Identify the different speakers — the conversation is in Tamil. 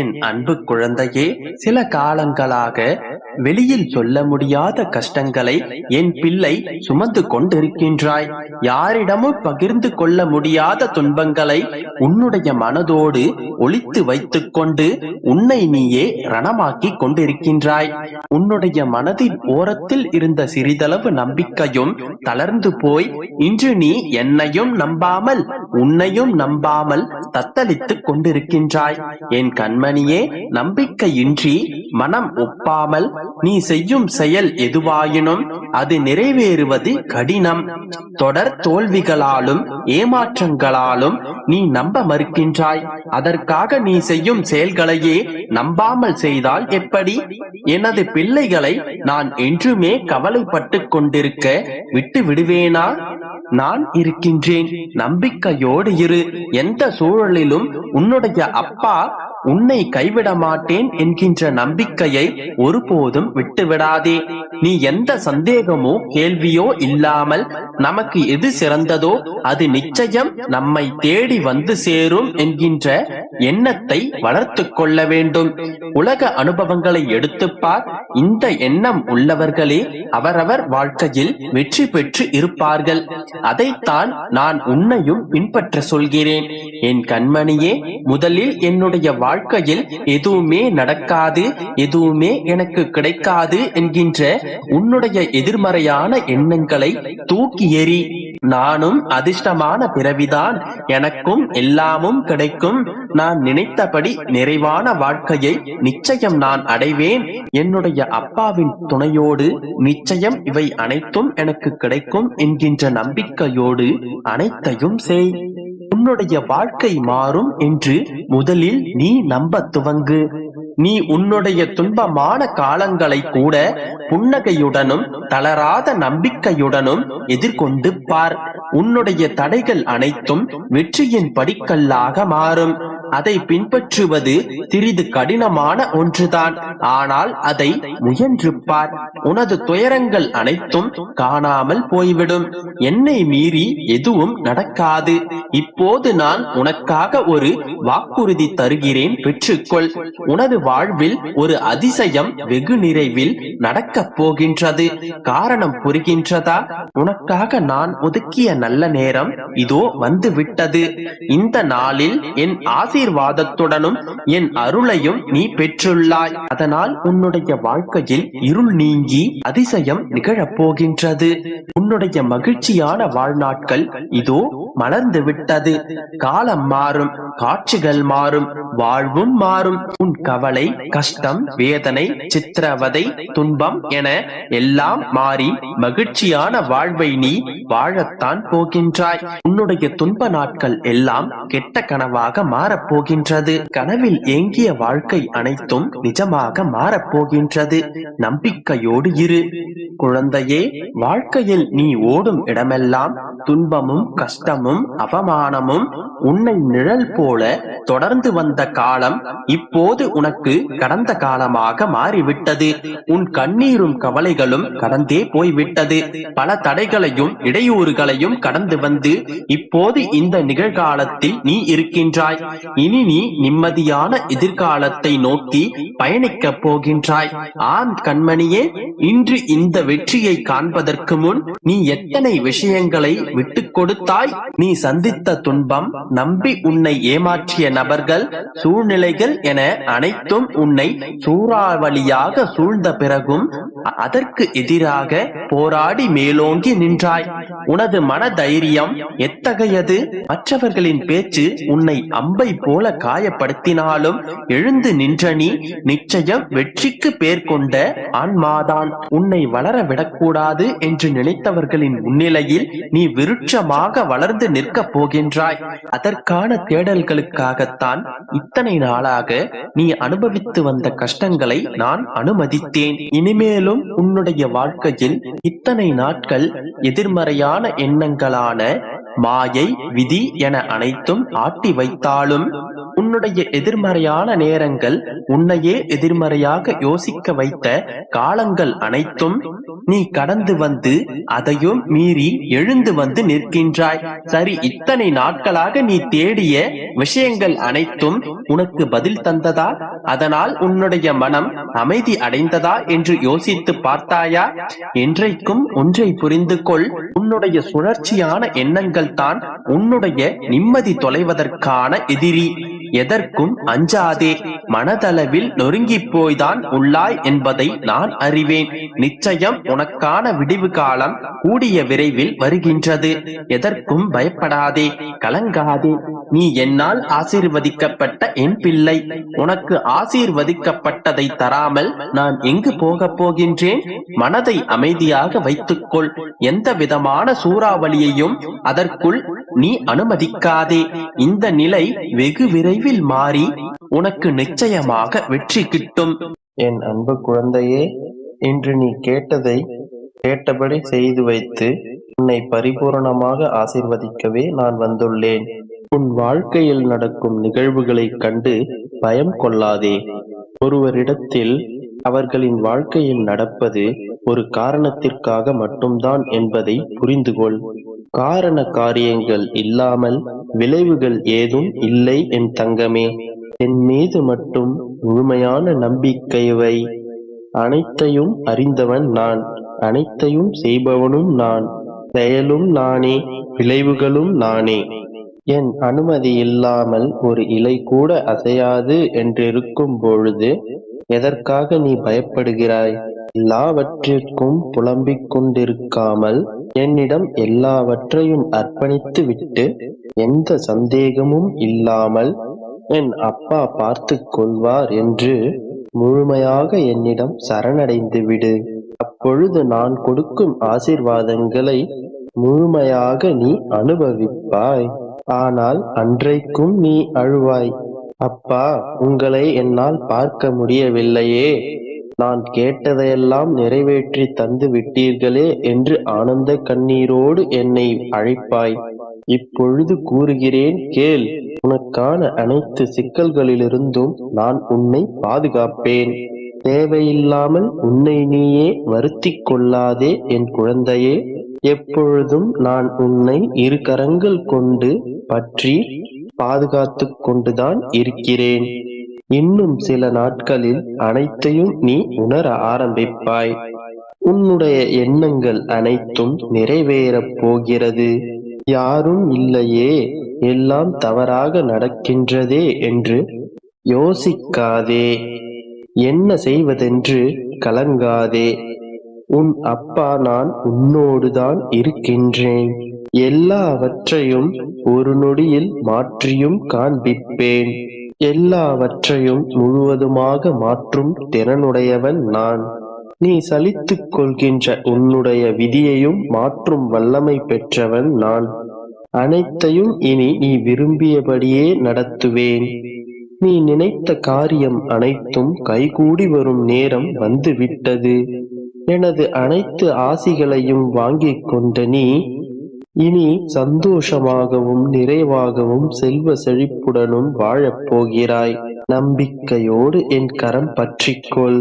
Speaker 1: என் அன்பு குழந்தையே சில காலங்களாக வெளியில் சொல்ல முடியாத கஷ்டங்களை என் பிள்ளை சுமந்து கொண்டிருக்கின்றாய். யாரிடமும் பகிர்ந்து கொள்ள முடியாத துன்பங்களை உன்னுடைய மனதோடு ஒழித்து வைத்துக் கொண்டு உன்னை நீயே ரணமாக்கி கொண்டிருக்கின்றாய். உன்னுடைய மனதின் ஓரத்தில் இருந்த சிறிதளவு நம்பிக்கையும் தளர்ந்து போய் இன்று நீ என்னையும் நம்பாமல் உன்னையும் நம்பாமல் தத்தளித்துக் கொண்டிருக்கின்றாய். என் கண்மணியே நம்பிக்கையின்றி மனம் ஒப்பாமல் நீ செய்யும் செயல் எதுவாயினும் அது நிறைவேறுவது கடினம். தொடர் தோல்விகளாலும் ஏமாற்றங்களாலும் நீ நம்ப மறுக்கின்றாய். அதற்காக நீ செய்யும் செயல்களையே நம்பாமல் செய்தால் எப்படி? எனது பிள்ளைகளை நான் என்றுமே கவலைப்பட்டு கொண்டிருக்க விட்டு விடுவேனா? நான் இருக்கின்றேன். நம்பிக்கையோடு இரு. எந்த சூழலிலும் உன்னுடைய அப்பா உன்னை கைவிட மாட்டேன் என்கின்ற நம்பிக்கையை ஒருபோதும் விட்டுவிடாதே. நீ எந்த சந்தேகமோ கேள்வியோ இல்லாமல் நமக்கு எது சிறந்ததோ அது நிச்சயம் நம்மை தேடி வந்து சேரும் என்கின்ற எண்ணத்தை வளர்த்து கொள்ள வேண்டும். உலக அனுபவங்களை எடுத்துப்பார் இந்த எண்ணம் உள்ளவர்களே அவரவர் வாழ்க்கையில் வெற்றி பெற்று இருப்பார்கள். அதைத்தான் நான் உன்னையும் பின்பற்ற சொல்கிறேன். என் கண்மணியே முதலில் என்னுடைய வாழ்க்கையில் எதுவுமே நடக்காது எதுவுமே எனக்கு கிடைக்காது என்கின்ற உன்னுடைய எதிர்மறையான எண்ணங்களை தூக்கி எறி நானும் அதிர்ஷ்டமான பிறவிதான் எனக்கும் எல்லாமும் கிடைக்கும். நான் நினைத்தபடி நிறைவான வாழ்க்கையை நிச்சயம் நான் அடைவேன். என்னுடைய அப்பாவின் துணையோடு நிச்சயம் இவை அனைத்தும் எனக்கு கிடைக்கும் என்கின்ற நம்பிக்கையோடு அனைத்தையும் செய். உன்னுடைய வாழ்க்கை மாறும் என்று முதலில் நீ நம்ப துவங்கு. நீ உன்னுடைய துன்பமான காலங்களை கூட புன்னகையுடனும் தளராத நம்பிக்கையுடனும் எதிர்கொண்டு பார். உன்னுடைய தடைகள் அனைத்தும் வெற்றியின் படிக்கல்லாக மாறும். அதை பின்பற்றுவது சிறிது கடினமான ஒன்றுதான். ஆனால் அதை முயன்று பார். உனது துயரங்கள் அனைத்தும் காணாமல் போய்விடும். என்னை மீறி எதுவும் நடக்காது. இப்போது நான் உனக்காக ஒரு வாக்குறுதி தருகிறேன். பெற்றுக்கொள். உனது வாழ்வில் ஒரு அதிசயம் வெகு நிறைவில் நடக்கப் போகின்றது. காரணம் புரிகின்றதா? உனக்காக நான் ஒதுக்கிய நல்ல நேரம் இதோ வந்து விட்டது இந்த நாளில் என் ஆசீர்வாதத்துடனும் என் அருளையும் நீ பெற்றுள்ளாய். அதனால் உன்னுடைய வாழ்க்கையில் இருள் நீங்கி அதிசயம் நிகழப் போகின்றது. உன்னுடைய மகிழ்ச்சியான வாழ்நாட்கள் இதோ மலர்ந்து விட்டு விட்டது காலம் மாறும் காட்சிகள் மாறும் வாழ்வும் மாறும். உன் கவலை கஷ்டம் வேதனை சித்திரவதை துன்பம் என எல்லாம் மாறி மகிழ்ச்சியான வாழ்வை நீ வாழத்தான் போகின்றாய். உன்னுடைய துன்ப நாட்கள் எல்லாம் கெட்ட கனவாக மாறப்போகின்றது கனவில் ஏங்கிய வாழ்க்கை அனைத்தும் நிஜமாக மாறப்போகின்றது நம்பிக்கையோடு இரு. குழந்தையே வாழ்க்கையில் நீ ஓடும் இடமெல்லாம் துன்பமும் கஷ்டமும் அவமான அவமானமும் உன்னை நிழல் போல தொடர்ந்து வந்த காலம் இப்போது உனக்கு கடந்த காலமாக மாறிவிட்டது. உன் கண்ணீரும் கவலைகளும் கடந்தே போய்விட்டது. பல தடைகளையும் இடையூறுகளையும் கடந்து வந்து இப்போது இந்த நிகழ்காலத்தில் நீ இருக்கின்றாய். இனி நீ நிம்மதியான எதிர்காலத்தை நோக்கி பயணிக்கப் போகின்றாய். ஆம் கண்மணியே இன்று இந்த வெற்றியை காண்பதற்கு முன் நீ எத்தனை விஷயங்களை விட்டுக் கொடுத்தாய்? நீ சந்தித்த துன்பம் நம்பி உன்னை ஏமாற்றிய நபர்கள் சூழ்நிலைகள் என அனைத்தும் உன்னை சூறாவளியாக சூழ்ந்த பிறகும் அதற்கு எதிராக போராடி மேலோங்கி நின்றாய். உனது மன தைரியம் எத்தகையது? மற்றவர்களின் பேச்சு உன்னை அம்பை போல காயப்படுத்தினாலும் எழுந்து நின்ற நீ நிச்சயம் வெற்றிக்கு பேர் கொண்ட ஆன்மாதான். உன்னை வளர விடக்கூடாது என்று நினைத்தவர்களின் முன்னிலையில் நீ விருட்சமாக வளர்ந்து நிற்கப் போகின்றாய். அதற்கான தேடல்களுக்காகத்தான் இத்தனை நாளாக நீ அனுபவித்து வந்த கஷ்டங்களை நான் அனுமதித்தேன். இனிமேலும் உன்னுடைய வாழ்க்கையில் இத்தனை நாட்கள் எதிர்மறையான எண்ணங்களான மாயை விதி என அனைத்தும் ஆட்டி வைத்தாலும் உன்னுடைய எதிர்மறையான நேரங்கள் உன்னையே எதிர்மறையாக யோசிக்க வைத்த காலங்கள் அனைத்தும் நீ கடந்து வந்து அதையும் மீறி எழுந்து வந்து நிற்கின்றாய். சரி இத்தனை நாட்களாக நீ தேடிய விஷயங்கள் அனைத்தும் உனக்கு பதில் தந்ததா? அதனால் உன்னுடைய மனம் அமைதி அடைந்ததா என்று யோசித்து பார்த்தாயா? என்றைக்கும் ஒன்றை புரிந்து கொள் உன்னுடைய சுழற்சியான எண்ணங்கள் தான் உன்னுடைய நிம்மதி தொலைவதற்கான எதிரி. எதற்கும் அஞ்சாதே மனதளவில் நொறுங்கி போய்தான் உள்ளாய் என்பதை நான் அறிவேன். நிச்சயம் உனக்கான விடிவு காலம் கூடிய விரைவில் வருகின்றது. எதற்கும் பயப்படாதே கலங்காதே. நீ என்னால் ஆசீர்வதிக்கப்பட்ட என் பிள்ளை. உனக்கு ஆசீர்வதிக்கப்பட்டதை தராமல் நான் எங்கு போகப் போகின்றேன்? மனதை அமைதியாக வைத்துக்கொள். எந்த விதமான சூறாவளியையும் அதற்குள் நீ அனுமதிக்காதே. இந்த நிலை வெகு விரைவில் மாறி உனக்கு நிச்சயமாக வெற்றி கிட்டும்.
Speaker 2: என் அன்பு குழந்தையே இன்று நீ கேட்டதை கேட்டபடி செய்து வைத்து உன்னை பரிபூரணமாக ஆசீர்வதிக்கவே நான் வந்துள்ளேன். உன் வாழ்க்கையில் நடக்கும் நிகழ்வுகளைக் கண்டு பயம் கொள்ளாதே. ஒருவரிடத்தில் அவர்களின் வாழ்க்கையில் நடப்பது ஒரு காரணத்திற்காக மட்டும்தான் என்பதை புரிந்து கொள் காரண காரியங்கள் இல்லாமல் விளைவுகள் ஏதும் இல்லை என் தங்கமே. என் மீது மட்டும் முழுமையான நம்பிக்கைவை அனைத்தையும் அறிந்தவன் நான். அனைத்தையும் செய்பவனும் நான். செயலும் நானே விளைவுகளும் நானே. என் அனுமதி இல்லாமல் ஒரு இலை கூட அசையாது என்றிருக்கும் பொழுது எதற்காக நீ பயப்படுகிறாய்? எல்லாவற்றிற்கும் புலம்பிக் கொண்டிருக்காமல் என்னிடம் எல்லாவற்றையும் அர்ப்பணித்து விட்டு எந்த சந்தேகமும் இல்லாமல் என் அப்பா பார்த்து கொள்வார் என்று முழுமையாக என்னிடம் சரணடைந்து விடு. அப்பொழுது நான் கொடுக்கும் ஆசீர்வாதங்களை முழுமையாக நீ அனுபவிப்பாய். ஆனால் அன்றைக்கும் நீ அழுவாய். அப்பா உங்களை என்னால் பார்க்க முடியவில்லையே. நான் கேட்டதையெல்லாம் நிறைவேற்றி தந்து விட்டீர்களே என்று ஆனந்த கண்ணீரோடு என்னை அழைப்பாய். இப்பொழுது கூறுகிறேன் கேள் உனக்கான அனைத்து சிக்கல்களிலிருந்தும் நான் உன்னை பாதுகாப்பேன். தேவையில்லாமல் உன்னை நீயே வருத்தி கொள்ளாதே என் குழந்தையே. எப்பொழுதும் நான் உன்னை இரு கரங்கள் கொண்டு பற்றி பாதுகாத்து கொண்டுதான் இருக்கிறேன். இன்னும் சில நாட்களில் அனைத்தையும் நீ உணர ஆரம்பிப்பாய். உன்னுடைய எண்ணங்கள் அனைத்தும் நிறைவேறப் போகிறது. யாரும் இல்லையே எல்லாம் தவறாக நடக்கின்றதே என்று யோசிக்காதே. என்ன செய்வதென்று கலங்காதே. உன் அப்பா நான் உன்னோடுதான் இருக்கின்றேன். எல்லாவற்றையும் ஒரு நொடியில் மாற்றியும் காண்பிப்பேன். எல்லாவற்றையும் முழுவதுமாக மாற்றும் திறனுடையவன் நான். நீ சலித்துக் கொள்கின்ற உன்னுடைய விதியையும் மாற்றும் வல்லமை பெற்றவன் நான். அனைத்தையும் இனி நீ விரும்பியபடியே நடத்துவேன். நீ நினைத்த காரியம் அனைத்தும் கைகூடி வரும் நேரம் வந்துவிட்டது. எனது அனைத்து ஆசிகளையும் வாங்கிக் கொண்ட நீ இனி சந்தோஷமாகவும் நிறைவாகவும் செல்வ செழிப்புடனும் வாழப் போகிறாய். நம்பிக்கையோடு என் கரம் பற்றிக்கொள்.